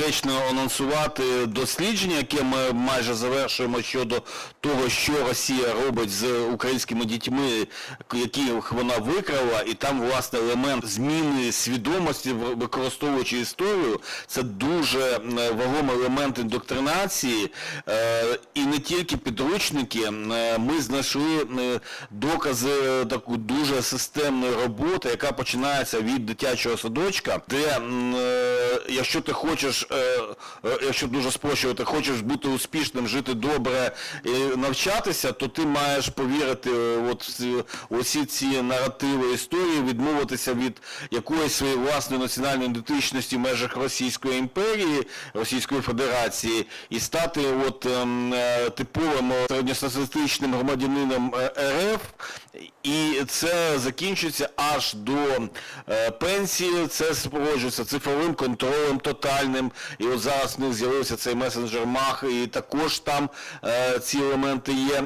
доречно анонсувати дослідження, яке ми майже завершуємо щодо того, що Росія робить з українськими дітьми, яких вона викрала, і там власне елемент зміни свідомості, використовуючи історію, це дуже вагомий елемент індоктринації. Е, І не тільки підручники. Е, Ми знайшли е, докази таку дуже системної роботи, яка починається від дитячого садочка, де якщо ти хочеш, якщо дуже спрощувати, хочеш бути успішним, жити добре і навчатися, то ти маєш повірити е, от усі ці наративи історії, відмовитися від якоїсь своєї власної національної ідентичності в межах Російської імперії, Російської Федерації, і стати от ем, е, типовим е, середньостатистичним громадянином е, РФ. І це закінчується аж до е, пенсії, це супроводжується цифровим контролем тотальним. І от зараз в них з'явився цей месенджер МАХ, і також там е, ці елементи є.